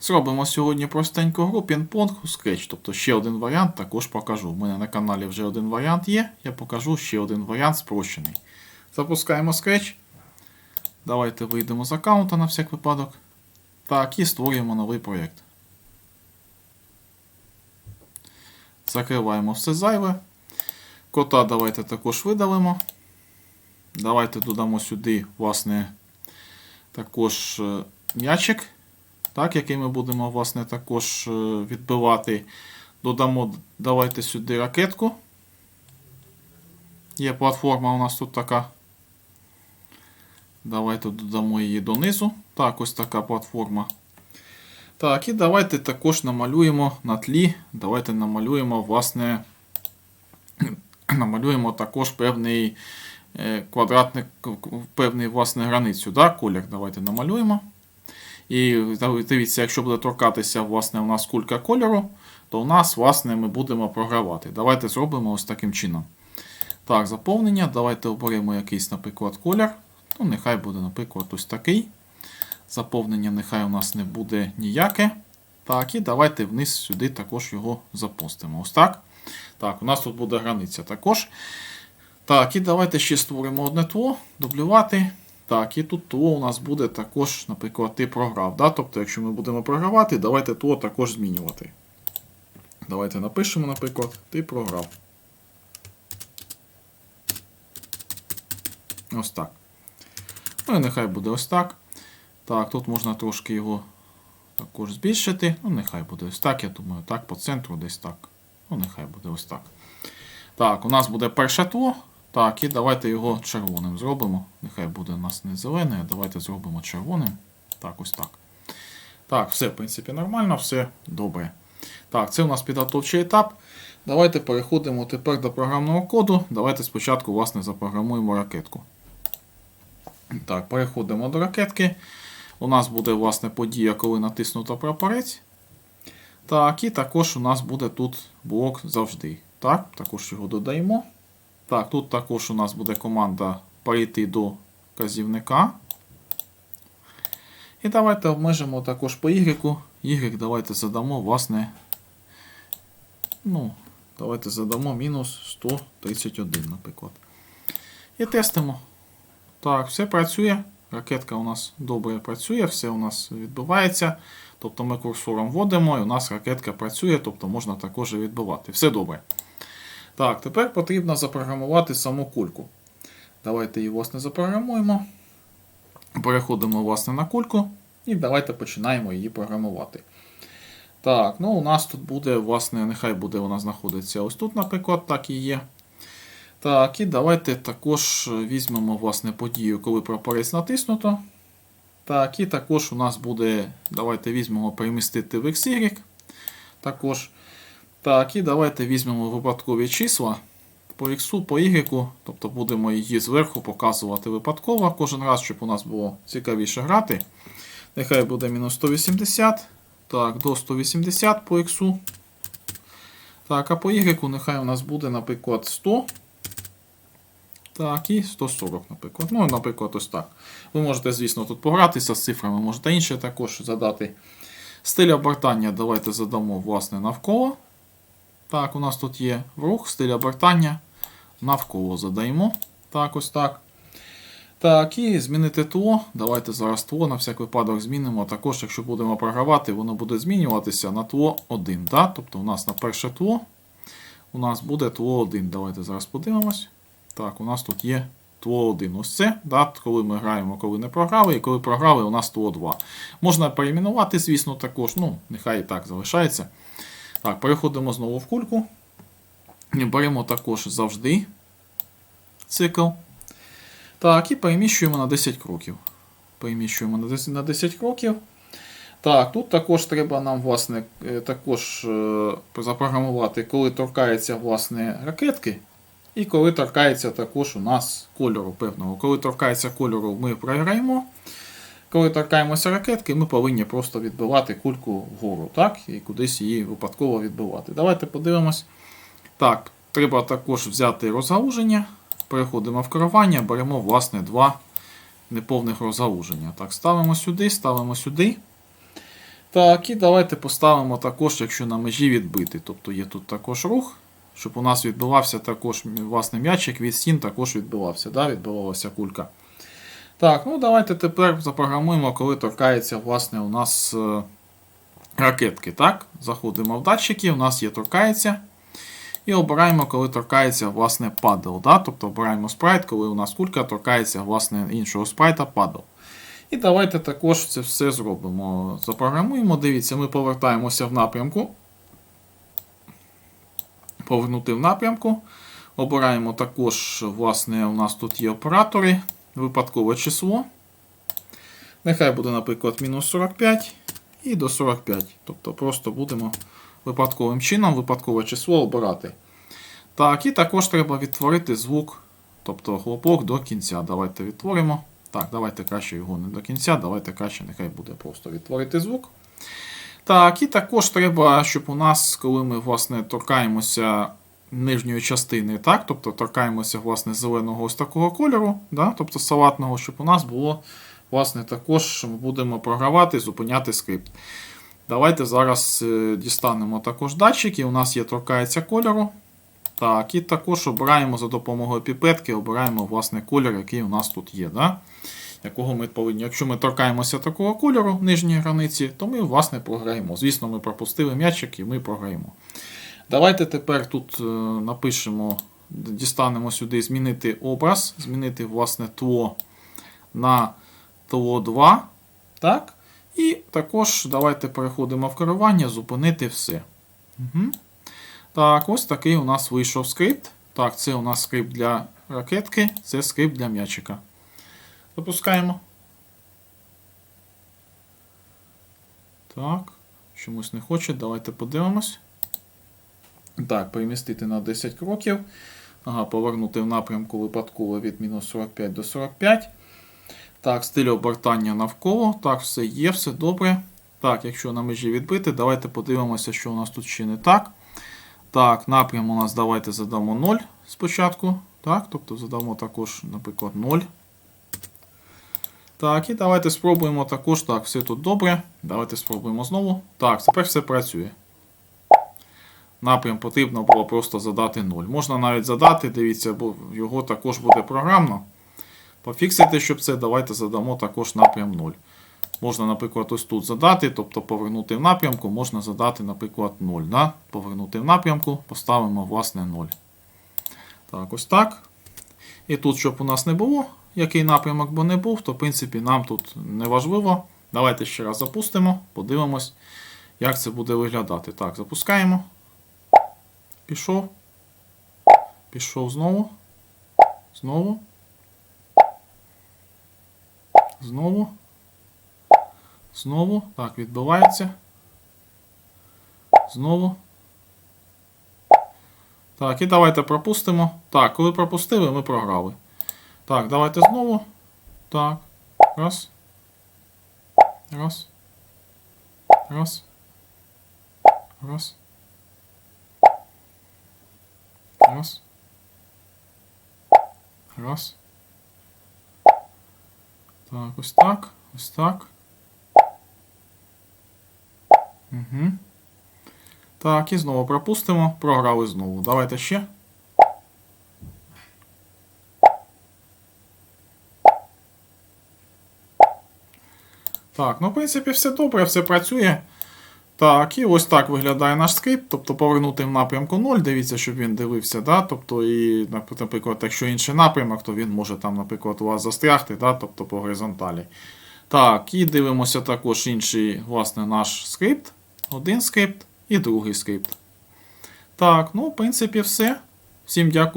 Зробимо сьогодні простеньку гру пінг-понг у Scratch. Тобто ще один варіант також покажу. У мене на каналі вже один варіант є. Я покажу ще один варіант спрощений. Запускаємо Scratch. Давайте вийдемо з аккаунта на всяк випадок. Так, і створюємо новий проєкт. Закриваємо все зайве. Кота давайте також видалимо. Давайте додамо сюди, власне, також е, м'ячик, так, який ми будемо, власне, також е, відбивати. Додамо, давайте сюди ракетку. Є платформа у нас тут така. Давайте додамо її донизу. Так, ось така платформа. Так, і давайте також намалюємо на тлі. Давайте намалюємо, власне, намалюємо також певний е, квадратний, певний, власне, границю. Да? Колір давайте намалюємо. І дивіться, якщо буде торкатися, власне, у нас кулька кольору, то у нас, власне, ми будемо програвати. Давайте зробимо ось таким чином. Так, заповнення. Давайте оберемо якийсь, наприклад, колір. Ну, нехай буде, наприклад, ось такий. Заповнення нехай у нас не буде ніяке. Так, і давайте вниз сюди також його запустимо. Ось так. Так, у нас тут буде границя також. Так, і давайте ще створимо одне тло, дублювати. Так, і тут тло у нас буде також, наприклад, ти програв. Да? Тобто, якщо ми будемо програвати, давайте тло також змінювати. Давайте напишемо, наприклад, ти програв. Ось так. Ну і нехай буде ось так. Так, тут можна трошки його також збільшити. Ну, нехай буде ось так, я думаю, так, по центру десь так. Ну, нехай буде ось так. Так, у нас буде перше тло. Так, і давайте його червоним зробимо. Нехай буде у нас не зелений, а давайте зробимо червоним. Так, ось так. Так, все, в принципі, нормально, все добре. Так, це у нас підготовчий етап. Давайте переходимо тепер до програмного коду. Давайте спочатку, власне, запрограмуємо ракетку. Так, переходимо до ракетки. У нас буде, власне, подія, коли натиснуто прапорець. Так, і також у нас буде тут блок завжди. Так, також його додаємо. Так, тут також у нас буде команда перейти до казівника. І давайте обмежимо також по Y. Y давайте задамо, власне. Ну, давайте задамо мінус 131, наприклад. І тестимо. Так, все працює. Ракетка у нас добре працює, все у нас відбувається. Тобто ми курсором вводимо, і у нас ракетка працює, тобто можна також і відбивати. Все добре. Так, тепер потрібно запрограмувати саму кульку. Давайте її, власне, запрограмуємо. Переходимо, власне, на кульку. І давайте починаємо її програмувати. Так, ну у нас тут буде, власне, нехай буде вона знаходиться ось тут, наприклад, так і є. Так, і давайте також візьмемо власне подію, коли прапорець натиснуто. Так, і також у нас буде. Давайте візьмемо перемістити в XY. Також. Так, і давайте візьмемо випадкові числа по X, по Y, тобто будемо її зверху показувати випадково кожен раз, щоб у нас було цікавіше грати. Нехай буде мінус 180. Так, до 180 по X. Так, а по Y нехай у нас буде, наприклад, 100. Так, і 140, наприклад. Ну, наприклад, ось так. Ви можете, звісно, тут погратися з цифрами, можете інше також задати. Стиль обертання давайте задамо, власне, навколо. Так, у нас тут є рух, стиль обертання. Навколо задаємо. Так, ось так. Так, і змінити тло. Давайте зараз тло на всяк випадок змінимо. Також, якщо будемо програвати, воно буде змінюватися на тло 1. Да? Тобто у нас на перше тло у нас буде тло 1. Давайте зараз подивимось. Так, у нас тут є тло 1. Ось це, да, коли ми граємо, коли не програли, і коли програли, у нас тло 2. Можна перейменувати, звісно, також. Ну, нехай і так залишається. Так, переходимо знову в кульку. Беремо також завжди цикл. Так, і переміщуємо на 10 кроків. Переміщуємо на 10, на 10 кроків. Так, тут також треба нам, власне, е, також е, запрограмувати, коли торкається, власне, ракетки. І коли торкається також у нас кольору певного. Коли торкається кольору, ми програємо. Коли торкаємося ракетки, ми повинні просто відбивати кульку вгору, так? І кудись її випадково відбивати. Давайте подивимось. Так, треба також взяти розгалуження. Переходимо в керування, беремо, власне, два неповних розгалуження. Так, ставимо сюди, ставимо сюди. Так, і давайте поставимо також, якщо на межі відбити. Тобто є тут також рух, щоб у нас відбивався також власне м'ячик від стін також відбивався, да? відбивалася кулька. Так, ну давайте тепер запрограмуємо, коли торкається власне у нас е, ракетки. Так? Заходимо в датчики, у нас є торкається. І обираємо, коли торкається власне падл. Да? Тобто обираємо спрайт, коли у нас кулька торкається власне іншого спрайта падл. І давайте також це все зробимо. Запрограмуємо. Дивіться, ми повертаємося в напрямку. Повернути в напрямку. Обираємо також, власне, у нас тут є оператори, випадкове число. Нехай буде, наприклад, мінус 45 і до 45. Тобто просто будемо випадковим чином випадкове число обирати. Так, і також треба відтворити звук, тобто хлопок до кінця. Давайте відтворимо. Так, давайте краще його не до кінця, давайте краще, нехай буде просто відтворити звук. Так, і також треба, щоб у нас, коли ми власне торкаємося нижньої частини, так, тобто торкаємося власне зеленого ось такого кольору, да, тобто салатного, щоб у нас було власне також ми будемо програвати, зупиняти скрипт. Давайте зараз е, дістанемо також датчики. У нас є торкається кольору. Так, і також обираємо за допомогою піпетки, обираємо власне колір, який у нас тут є. Да? Якого ми повинні. Якщо ми торкаємося такого кольору нижньої границі, то ми власне програємо. Звісно, ми пропустили м'ячик і ми програємо. Давайте тепер тут е, напишемо, дістанемо сюди змінити образ, змінити власне тло на тло 2. Так? І також давайте переходимо в керування, зупинити все. Угу. Так, ось такий у нас вийшов скрипт. Так, це у нас скрипт для ракетки, це скрипт для м'ячика. Запускаємо. Так, чомусь не хоче. Давайте подивимось. Так, перемістити на 10 кроків. Ага, повернути в напрямку випадково від мінус 45 до 45. Так, стиль обертання навколо. Так, все є, все добре. Так, якщо на межі відбити, давайте подивимося, що у нас тут ще не так. Так, напрям у нас давайте задамо 0 спочатку. Так, тобто задамо також, наприклад, 0. Так, і давайте спробуємо також. Так, все тут добре. Давайте спробуємо знову. Так, тепер все працює. Напрям потрібно було просто задати 0. Можна навіть задати, дивіться, бо його також буде програмно. Пофіксити, щоб це, давайте задамо також напрям 0. Можна, наприклад, ось тут задати, тобто повернути в напрямку, можна задати, наприклад, 0. Да? Повернути в напрямку, поставимо власне 0. Так, ось так. І тут, щоб у нас не було, який напрямок би не був, то в принципі нам тут не важливо. Давайте ще раз запустимо, подивимось, як це буде виглядати. Так, запускаємо. Пішов. Пішов знову. Знову. Знову. Знову. Так, відбивається. Знову. Так, і давайте пропустимо. Так, коли пропустили, ми програли. Так, давайте знову. Так. Раз. Раз. Раз. Раз. Раз. Раз. Так, ось так. Ось так. Угу. Так, і знову пропустимо. Програли знову. Давайте ще. Так, ну, в принципі, все добре, все працює. Так, і ось так виглядає наш скрипт. Тобто повернути в напрямку 0, дивіться, щоб він дивився. Да? Тобто, і, наприклад, якщо інший напрямок, то він може там, наприклад, у вас застрягти, да? тобто по горизонталі. Так, і дивимося також інший, власне, наш скрипт. Один скрипт і другий скрипт. Так, ну, в принципі, все. Всім дякую.